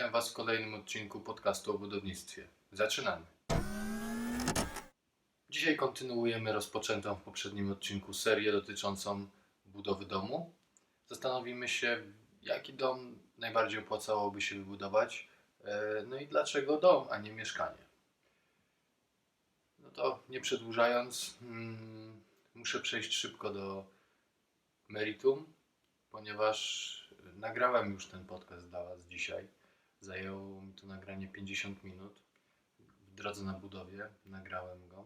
Witam Was w kolejnym odcinku podcastu o budownictwie. Zaczynamy. Dzisiaj kontynuujemy rozpoczętą w poprzednim odcinku serię dotyczącą budowy domu. Zastanowimy się, jaki dom najbardziej opłacałoby się wybudować, e, no i dlaczego dom, a nie mieszkanie. No to nie przedłużając, mm, muszę przejść szybko do meritum, ponieważ nagrałem już ten podcast dla Was dzisiaj. Zajęło mi to nagranie 50 minut. W drodze na budowie nagrałem go.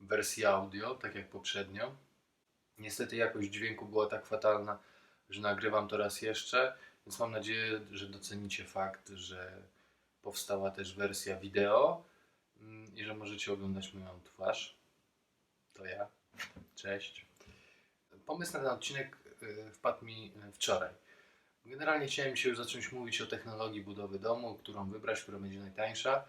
W wersji audio, tak jak poprzednio. Niestety jakość dźwięku była tak fatalna, że nagrywam to raz jeszcze, więc mam nadzieję, że docenicie fakt, że powstała też wersja wideo mm, i że możecie oglądać moją twarz. To ja. Cześć. Pomysł na ten odcinek y, wpadł mi y, wczoraj. Generalnie chciałem się już zacząć mówić o technologii budowy domu, którą wybrać, która będzie najtańsza.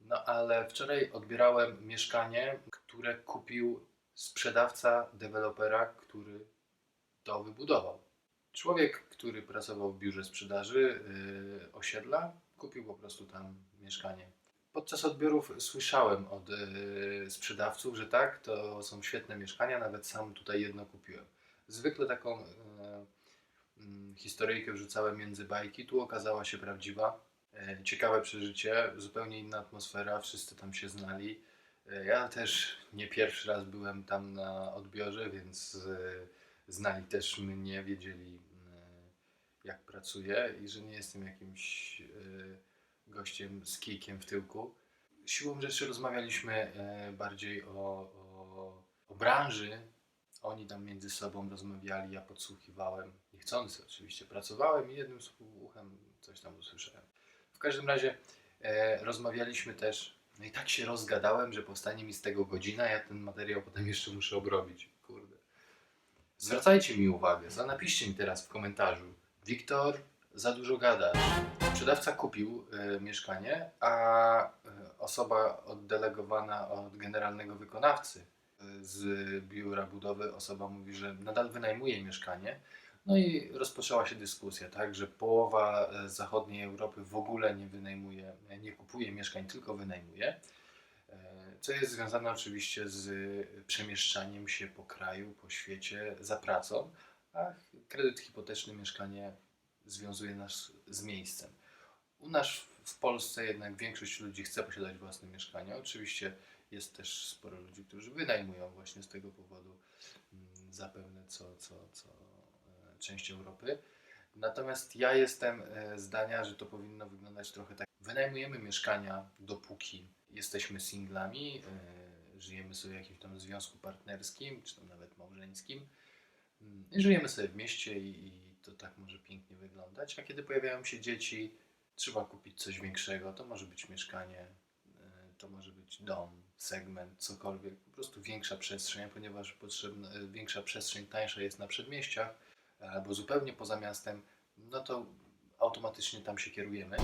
No ale wczoraj odbierałem mieszkanie, które kupił sprzedawca dewelopera, który to wybudował. Człowiek, który pracował w biurze sprzedaży yy, osiedla, kupił po prostu tam mieszkanie. Podczas odbiorów słyszałem od yy, sprzedawców, że tak, to są świetne mieszkania, nawet sam tutaj jedno kupiłem. Zwykle taką yy, historyjkę wrzucałem między bajki, tu okazała się prawdziwa. E, Ciekawe przeżycie, zupełnie inna atmosfera, wszyscy tam się znali. E, Ja też nie pierwszy raz byłem tam na odbiorze, więc e, znali też mnie, wiedzieli jak pracuję i że nie jestem jakimś gościem z kijkiem w tyłku. Siłą rzeczy rozmawialiśmy bardziej o, o, o branży, oni tam między sobą rozmawiali, ja podsłuchiwałem, niechcący oczywiście, pracowałem i jednym słuchem coś tam usłyszałem. W każdym razie e, rozmawialiśmy też, no i tak się rozgadałem, że powstanie mi z tego godzina, ja ten materiał potem jeszcze muszę obrobić, kurde. Zwracajcie mi uwagę, za napiszcie mi teraz w komentarzu, Wiktor, za dużo gadasz. Sprzedawca kupił e, mieszkanie, a e, osoba oddelegowana od generalnego wykonawcy z biura budowy osoba mówi, że nadal wynajmuje mieszkanie. No i rozpoczęła się dyskusja, tak, że połowa e, zachodniej Europy w ogóle nie wynajmuje, nie kupuje mieszkań, tylko wynajmuje. E, Co jest związane oczywiście z przemieszczaniem się po kraju, po świecie za pracą, a kredyt hipoteczny mieszkanie związuje nas z miejscem. U nas w Polsce jednak większość ludzi chce posiadać własne mieszkanie. Oczywiście jest też sporo ludzi, którzy wynajmują właśnie z tego powodu mm, zapewne co, co, co e, część Europy. Natomiast ja jestem e, zdania, że to powinno wyglądać trochę tak. Wynajmujemy mieszkania dopóki jesteśmy singlami, e, żyjemy sobie w jakimś tam związku partnerskim, czy tam nawet małżeńskim. Mm, I żyjemy sobie w mieście i to tak może pięknie wyglądać. A kiedy pojawiają się dzieci, trzeba kupić coś większego. To może być mieszkanie, e, to może być dom, segment, cokolwiek. Po prostu większa przestrzeń, ponieważ potrzebna, e, większa przestrzeń tańsza jest na przedmieściach e, albo zupełnie poza miastem, no to automatycznie tam się kierujemy.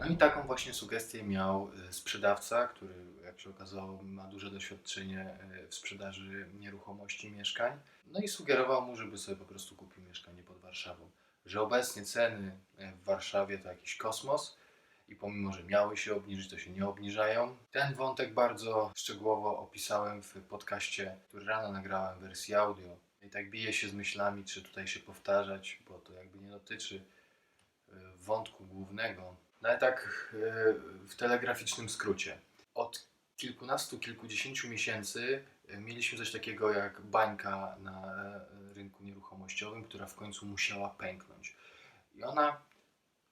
No i taką właśnie sugestię miał sprzedawca, który jak się okazało ma duże doświadczenie w sprzedaży nieruchomości, mieszkań. No i sugerował mu, żeby sobie po prostu kupił mieszkanie pod Warszawą. Że obecnie ceny e, w Warszawie to jakiś kosmos i pomimo, że miały się obniżyć, to się nie obniżają. Ten wątek bardzo szczegółowo opisałem w podcaście, który rano nagrałem w wersji audio. I tak biję się z myślami, czy tutaj się powtarzać, bo to jakby nie dotyczy e, wątku głównego. No ale tak e, w telegraficznym skrócie. Od kilkunastu, kilkudziesięciu miesięcy mieliśmy coś takiego jak bańka na rynku nieruchomościowym, która w końcu musiała pęknąć. I ona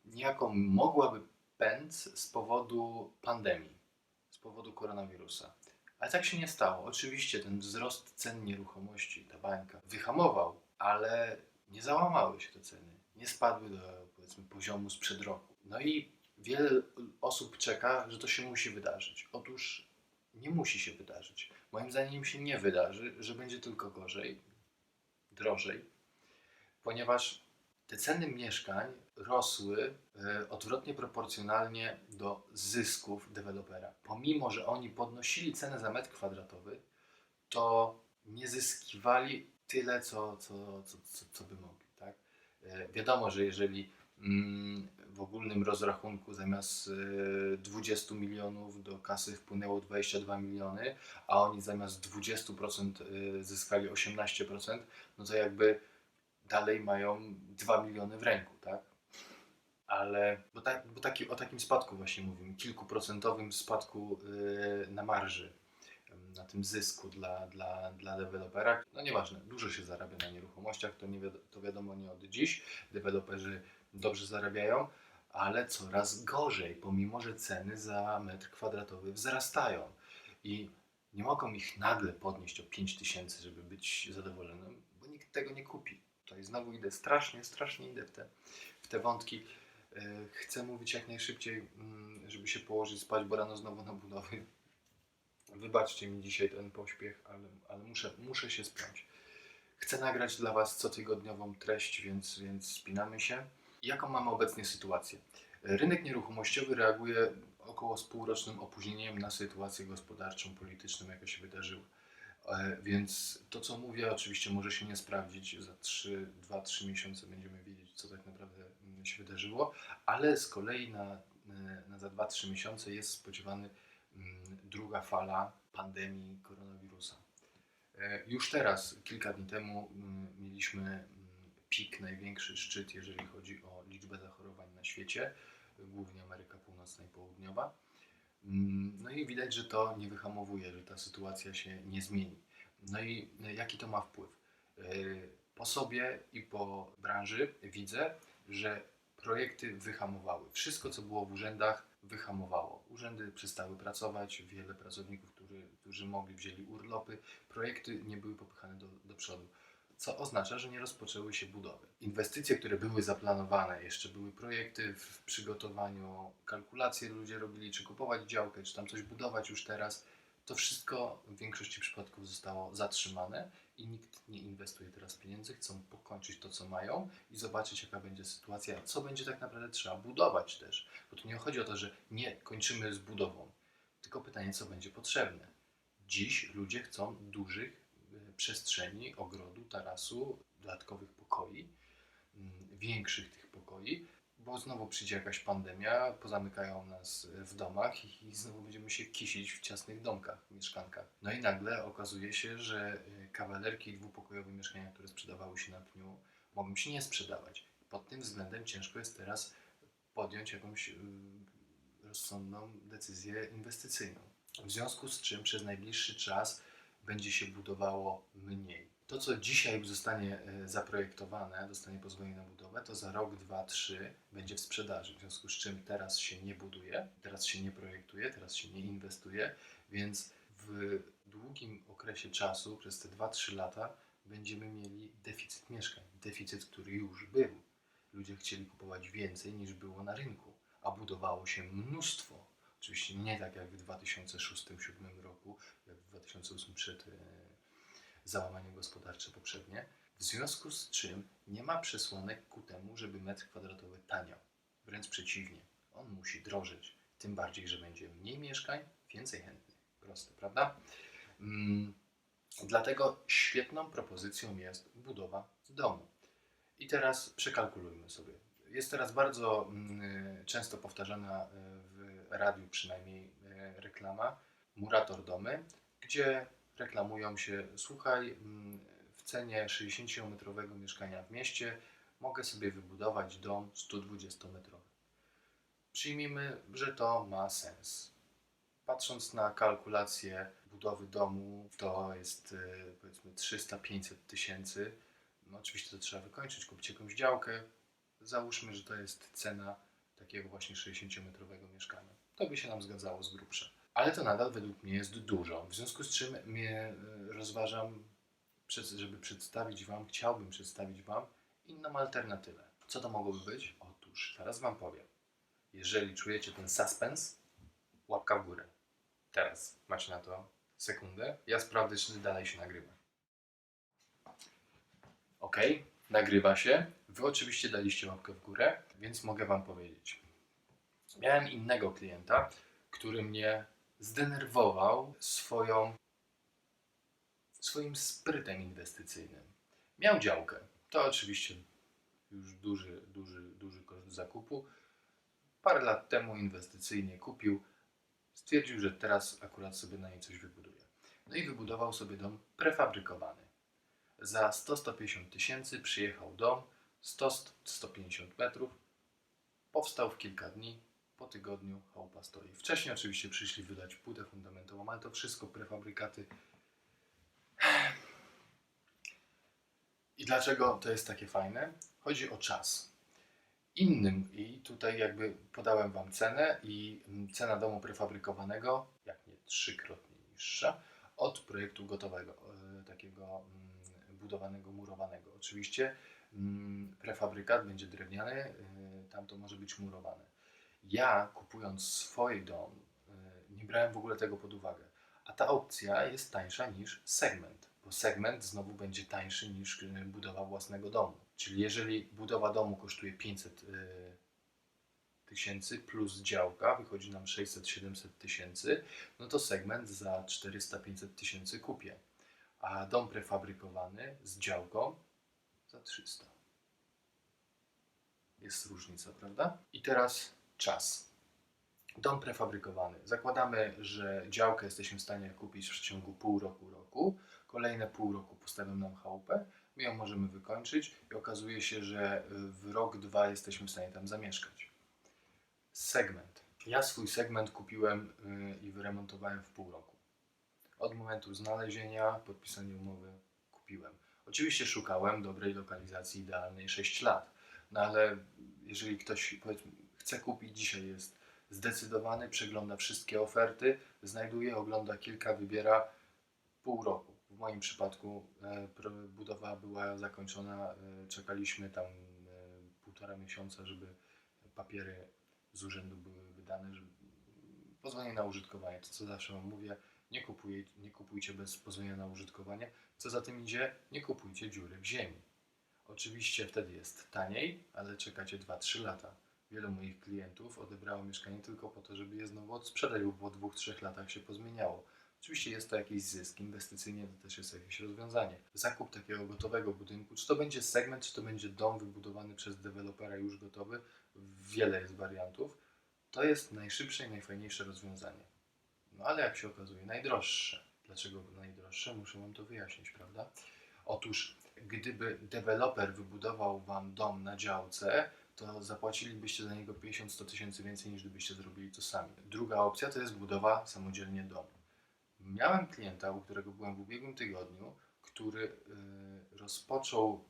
niejako mogłaby pęc z powodu pandemii, z powodu koronawirusa. Ale tak się nie stało. Oczywiście ten wzrost cen nieruchomości, ta bańka, wyhamował, ale nie załamały się te ceny. Nie spadły do powiedzmy poziomu sprzed roku. No i wiele osób czeka, że to się musi wydarzyć. Otóż nie musi się wydarzyć. Moim zdaniem się nie wydarzy, że będzie tylko gorzej, drożej, ponieważ te ceny mieszkań rosły e, odwrotnie proporcjonalnie do zysków dewelopera. Pomimo, że oni podnosili cenę za metr kwadratowy, to nie zyskiwali tyle, co, co, co, co, co by mogli. Tak? E, Wiadomo, że jeżeli mm, w ogólnym rozrachunku zamiast y, 20 milionów do kasy wpłynęło 22 miliony, a oni zamiast 20% y, zyskali 18%, no to jakby dalej mają 2 miliony w ręku, tak? Ale, bo, tak, bo taki, o takim spadku właśnie mówimy, kilkuprocentowym spadku y, na marży, na tym zysku dla, dla, dla dewelopera. No nieważne, dużo się zarabia na nieruchomościach, to, nie wiado, to wiadomo nie od dziś. Deweloperzy dobrze zarabiają, ale coraz gorzej, pomimo że ceny za metr kwadratowy wzrastają. I nie mogą ich nagle podnieść o 5 tysięcy, żeby być zadowolonym, bo nikt tego nie kupi. Tutaj znowu idę strasznie, strasznie idę w te, w te wątki. Yy, Chcę mówić jak najszybciej, mm, żeby się położyć spać, bo rano znowu na budowy. Wybaczcie mi dzisiaj ten pośpiech, ale, ale muszę, muszę się spiąć. Chcę nagrać dla Was cotygodniową treść, więc, więc spinamy się. Jaką mamy obecnie sytuację? Rynek nieruchomościowy reaguje około z półrocznym opóźnieniem na sytuację gospodarczą, polityczną, jaka się wydarzyła. E, Więc to, co mówię, oczywiście może się nie sprawdzić. Za 2-3 miesiące będziemy wiedzieć, co tak naprawdę mm, się wydarzyło, ale z kolei na, e, na za 2-3 miesiące jest spodziewany mm, druga fala pandemii koronawirusa. E, Już teraz, kilka dni temu, mm, mieliśmy pik, największy szczyt, jeżeli chodzi o liczbę zachorowań na świecie, głównie Ameryka Północna i Południowa. Mm, No i widać, że to nie wyhamowuje, że ta sytuacja się nie zmieni. No i jaki to ma wpływ? Yy, Po sobie i po branży widzę, że projekty wyhamowały. Wszystko, co było w urzędach, wyhamowało. Urzędy przestały pracować, wiele pracowników, którzy, którzy mogli, wzięli urlopy. Projekty nie były popychane do, do przodu co oznacza, że nie rozpoczęły się budowy. Inwestycje, które były zaplanowane, jeszcze były projekty w przygotowaniu, kalkulacje ludzie robili, czy kupować działkę, czy tam coś budować już teraz, to wszystko w większości przypadków zostało zatrzymane i nikt nie inwestuje teraz pieniędzy, chcą pokończyć to, co mają i zobaczyć, jaka będzie sytuacja, co będzie tak naprawdę trzeba budować też, bo tu nie chodzi o to, że nie kończymy z budową, tylko pytanie, co będzie potrzebne. Dziś ludzie chcą dużych przestrzeni, ogrodu, tarasu, dodatkowych pokoi, mm, większych tych pokoi, bo znowu przyjdzie jakaś pandemia, pozamykają nas w domach i znowu będziemy się kisić w ciasnych domkach, mieszkankach. No i nagle okazuje się, że y, kawalerki i dwupokojowe mieszkania, które sprzedawały się na pniu, mogą się nie sprzedawać. Pod tym względem ciężko jest teraz podjąć jakąś y, rozsądną decyzję inwestycyjną. W związku z czym przez najbliższy czas będzie się budowało mniej. To, co dzisiaj zostanie e, zaprojektowane, dostanie pozwolenie na budowę, to za rok, dwa, trzy będzie w sprzedaży. W związku z czym teraz się nie buduje, teraz się nie projektuje, teraz się nie inwestuje, więc w długim okresie czasu, przez te 2-3 lata, będziemy mieli deficyt mieszkań. Deficyt, który już był. Ludzie chcieli kupować więcej niż było na rynku, a budowało się mnóstwo. Oczywiście nie tak jak w 2006-2007 roku, jak w 2008 przed e, załamaniem gospodarcze poprzednie. W związku z czym nie ma przesłanek ku temu, żeby metr kwadratowy taniał. Wręcz przeciwnie, on musi drożeć. Tym bardziej, że będzie mniej mieszkań, więcej chętnych. Proste, prawda? Mm, dlatego świetną propozycją jest budowa domu. I teraz przekalkulujmy sobie. Jest teraz bardzo mm, często powtarzana y, w radiu przynajmniej y, reklama Murator Domy, gdzie reklamują się, słuchaj, mm, w cenie 60-metrowego mieszkania w mieście mogę sobie wybudować dom 120-metrowy. Przyjmijmy, że to ma sens. Patrząc na kalkulację budowy domu, to jest y, powiedzmy 300-500 tysięcy. No oczywiście to trzeba wykończyć, kupić jakąś działkę. Załóżmy, że to jest cena takiego właśnie 60-metrowego mieszkania. To by się nam zgadzało z grubsza. Ale to nadal według mnie jest dużo. W związku z czym mnie y, rozważam, żeby przedstawić Wam, chciałbym przedstawić Wam inną alternatywę. Co to mogłoby być? Otóż, zaraz Wam powiem. Jeżeli czujecie ten suspens, łapka w górę. Teraz macie na to sekundę. Ja sprawdzę, czy dalej się nagrywa. Ok, nagrywa się. Wy oczywiście daliście łapkę w górę, więc mogę Wam powiedzieć. Miałem innego klienta, który mnie zdenerwował swoją, swoim sprytem inwestycyjnym. Miał działkę. To oczywiście już duży, duży, duży koszt zakupu. parę lat temu inwestycyjnie kupił. Stwierdził, że teraz akurat sobie na niej coś wybuduje. No i wybudował sobie dom prefabrykowany. Za 100-150 tysięcy przyjechał dom, 100-150 metrów, powstał w kilka dni, po tygodniu chałupa stoi. Wcześniej oczywiście przyszli wydać płytę fundamentową, ale to wszystko prefabrykaty. I dlaczego to jest takie fajne? Chodzi o czas. Innym, i tutaj jakby podałem Wam cenę, i cena domu prefabrykowanego, jak nie trzykrotnie niższa, od projektu gotowego, e, takiego mm, budowanego, murowanego. Oczywiście mm, prefabrykat będzie drewniany, e, tam to może być murowane. Ja kupując swój dom, e, nie brałem w ogóle tego pod uwagę. A ta opcja jest tańsza niż segment, bo segment znowu będzie tańszy niż e, budowa własnego domu. Czyli jeżeli budowa domu kosztuje 500 e, tysięcy plus działka, wychodzi nam 600-700 tysięcy, no to segment za 400-500 tysięcy kupię. A dom prefabrykowany z działką za 300. Jest różnica, prawda? I teraz czas. Dom prefabrykowany. Zakładamy, że działkę jesteśmy w stanie kupić w przeciągu pół roku, roku. Kolejne pół roku postawią nam chałupę. My ją możemy wykończyć i okazuje się, że w rok, dwa jesteśmy w stanie tam zamieszkać. Segment. Ja swój segment kupiłem y, i wyremontowałem w pół roku. Od momentu znalezienia, podpisania umowy kupiłem. Oczywiście szukałem dobrej lokalizacji, idealnej 6 lat. No ale jeżeli ktoś chce kupić, dzisiaj jest zdecydowany, przegląda wszystkie oferty, znajduje, ogląda kilka, wybiera pół roku. W moim przypadku e, budowa była zakończona, e, czekaliśmy tam e, półtora miesiąca, żeby papiery z urzędu były wydane, żeby pozwolenie na użytkowanie. To co zawsze wam mówię, nie, kupuj, nie kupujcie bez pozwolenia na użytkowanie. Co za tym idzie, nie kupujcie dziury w ziemi. Oczywiście wtedy jest taniej, ale czekacie 2-3 lata. Wielu moich klientów odebrało mieszkanie tylko po to, żeby je znowu odsprzedać, bo po 2-3 latach się pozmieniało. Oczywiście jest to jakiś zysk, inwestycyjnie to też jest jakieś rozwiązanie. Zakup takiego gotowego budynku, czy to będzie segment, czy to będzie dom wybudowany przez dewelopera już gotowy, wiele jest wariantów, to jest najszybsze i najfajniejsze rozwiązanie. No ale jak się okazuje, najdroższe. Dlaczego najdroższe? Muszę Wam to wyjaśnić, prawda? Otóż, gdyby deweloper wybudował Wam dom na działce, to zapłacilibyście za niego 50-100 tysięcy więcej niż gdybyście zrobili to sami. Druga opcja to jest budowa samodzielnie domu. Miałem klienta, u którego byłem w ubiegłym tygodniu, który y, rozpoczął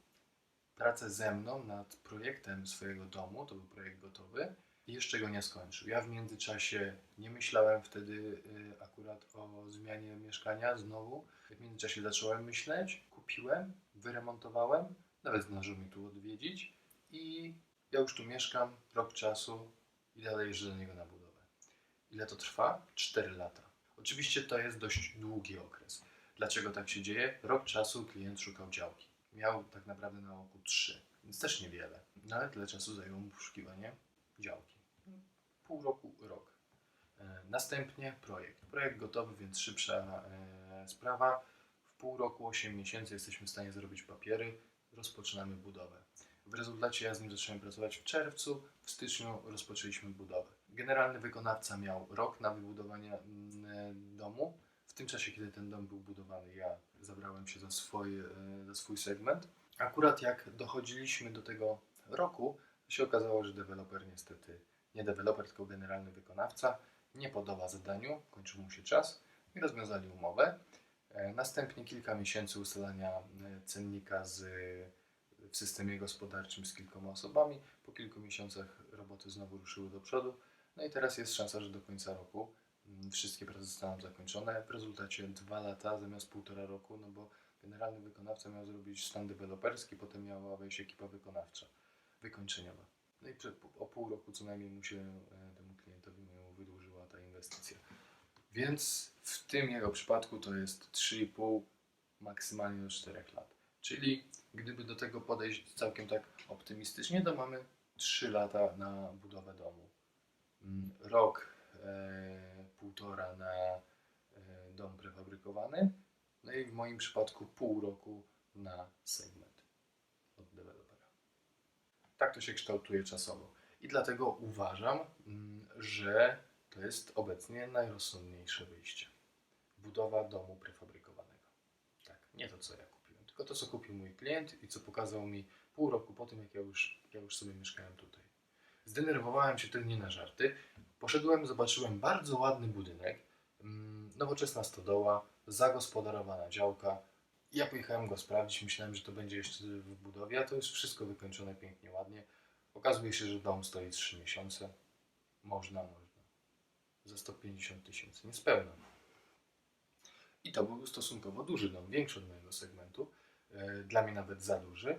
pracę ze mną nad projektem swojego domu, to był projekt gotowy, i jeszcze go nie skończył. Ja w międzyczasie nie myślałem wtedy y, akurat o zmianie mieszkania znowu. W międzyczasie zacząłem myśleć, kupiłem, wyremontowałem, nawet zdążył mi tu odwiedzić i ja już tu mieszkam rok czasu i dalej jeżdżę do niego na budowę. Ile to trwa? 4 lata. Oczywiście to jest dość długi okres. Dlaczego tak się dzieje? Rok czasu klient szukał działki. Miał tak naprawdę na oku 3, więc też niewiele. No ale tyle czasu zajęło mu poszukiwanie działki. Pół roku, rok. E, Następnie projekt. Projekt gotowy, więc szybsza e, sprawa. W pół roku, 8 miesięcy jesteśmy w stanie zrobić papiery, rozpoczynamy budowę. W rezultacie ja z nim zacząłem pracować w czerwcu, w styczniu rozpoczęliśmy budowę. Generalny wykonawca miał rok na wybudowanie mm, domu. W tym czasie, kiedy ten dom był budowany, ja zabrałem się za swój, e, za swój segment. Akurat jak dochodziliśmy do tego roku, się okazało, że deweloper niestety, nie deweloper, tylko generalny wykonawca, nie podoba zadaniu, kończył mu się czas i rozwiązali umowę. E, Następnie kilka miesięcy ustalania e, cennika z, w systemie gospodarczym z kilkoma osobami. Po kilku miesiącach roboty znowu ruszyły do przodu. No i teraz jest szansa, że do końca roku mm, wszystkie prace zostaną zakończone. W rezultacie dwa lata zamiast półtora roku, no bo generalny wykonawca miał zrobić stan deweloperski, potem miała wejść ekipa wykonawcza, wykończeniowa. No i o pół roku co najmniej mu się e, temu klientowi mu wydłużyła ta inwestycja. Więc w tym jego przypadku to jest 3,5 maksymalnie do 4 lat. Czyli gdyby do tego podejść całkiem tak optymistycznie, to mamy 3 lata na budowę domu. Mm, Rok, e, półtora na e, dom prefabrykowany, no i w moim przypadku pół roku na segment od dewelopera. Tak to się kształtuje czasowo. I dlatego uważam, mm, że to jest obecnie najrozsądniejsze wyjście. Budowa domu prefabrykowanego. Tak, nie to co ja kupiłem, tylko to co kupił mój klient i co pokazał mi pół roku po tym, jak ja już, ja już sobie mieszkałem tutaj. Zdenerwowałem się wtedy nie na żarty. Poszedłem, zobaczyłem bardzo ładny budynek, mm, nowoczesna stodoła, zagospodarowana działka. Ja pojechałem go sprawdzić, myślałem, że to będzie jeszcze w budowie, a to jest wszystko wykończone pięknie, ładnie. Okazuje się, że dom stoi 3 miesiące. Można, można. Za 150 tysięcy, niespełna. I to był stosunkowo duży dom, większy od mojego segmentu. E, Dla mnie nawet za duży.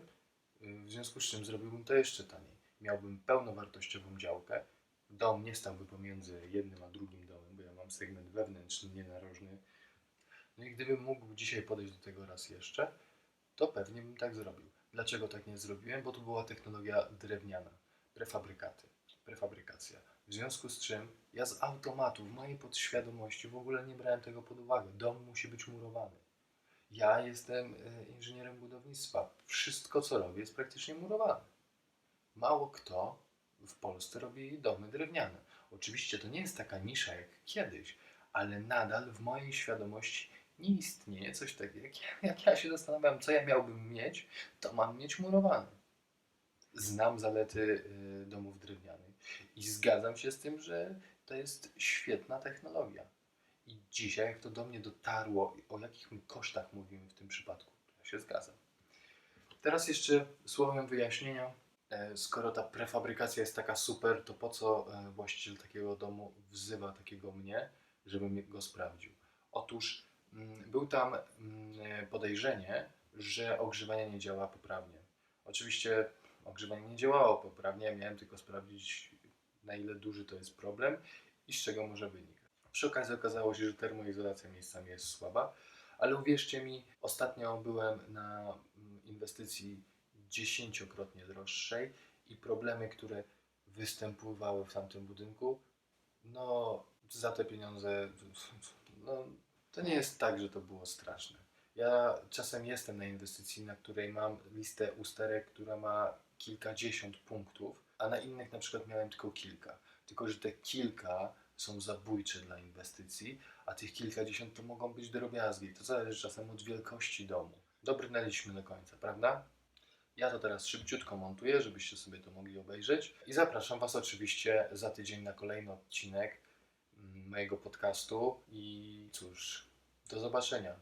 E, W związku z czym zrobiłbym to jeszcze taniej. Miałbym pełnowartościową działkę. Dom nie stałby pomiędzy jednym a drugim domem, bo ja mam segment wewnętrzny, nie narożny. No i gdybym mógł dzisiaj podejść do tego raz jeszcze, to pewnie bym tak zrobił. Dlaczego tak nie zrobiłem? Bo to była technologia drewniana, prefabrykaty, prefabrykacja. W związku z czym ja z automatu, w mojej podświadomości w ogóle nie brałem tego pod uwagę. Dom musi być murowany. Ja jestem e, inżynierem budownictwa. Wszystko, co robię, jest praktycznie murowane. Mało kto w Polsce robi domy drewniane. Oczywiście to nie jest taka nisza jak kiedyś, ale nadal w mojej świadomości nie istnieje coś takiego. Jak ja, jak ja się zastanawiam, co ja miałbym mieć, to mam mieć murowany. Znam zalety y, domów drewnianych i zgadzam się z tym, że to jest świetna technologia. I dzisiaj, jak to do mnie dotarło, o jakich my kosztach mówimy w tym przypadku, ja się zgadzam. Teraz jeszcze słowem wyjaśnienia. E, Skoro ta prefabrykacja jest taka super, to po co e, właściciel takiego domu wzywa takiego mnie, żebym go sprawdził? Otóż mm, był tam mm, e, podejrzenie, że ogrzewanie nie działa poprawnie. Oczywiście ogrzewanie nie działało poprawnie, miałem tylko sprawdzić, na ile duży to jest problem i z czego może wynikać. Przy okazji okazało się, że termoizolacja miejscami jest słaba, ale uwierzcie mi, ostatnio byłem na mm, inwestycji dziesięciokrotnie droższej i problemy, które występowały w tamtym budynku, no za te pieniądze, no to nie jest tak, że to było straszne. Ja czasem jestem na inwestycji, na której mam listę usterek, która ma kilkadziesiąt punktów, a na innych na przykład miałem tylko kilka. Tylko, że te kilka są zabójcze dla inwestycji, a tych kilkadziesiąt to mogą być drobiazgi. To zależy czasem od wielkości domu. Dobrnęliśmy do końca, prawda? Ja to teraz szybciutko montuję, żebyście sobie to mogli obejrzeć. I zapraszam Was oczywiście za tydzień na kolejny odcinek mm, mojego podcastu. I cóż, do zobaczenia.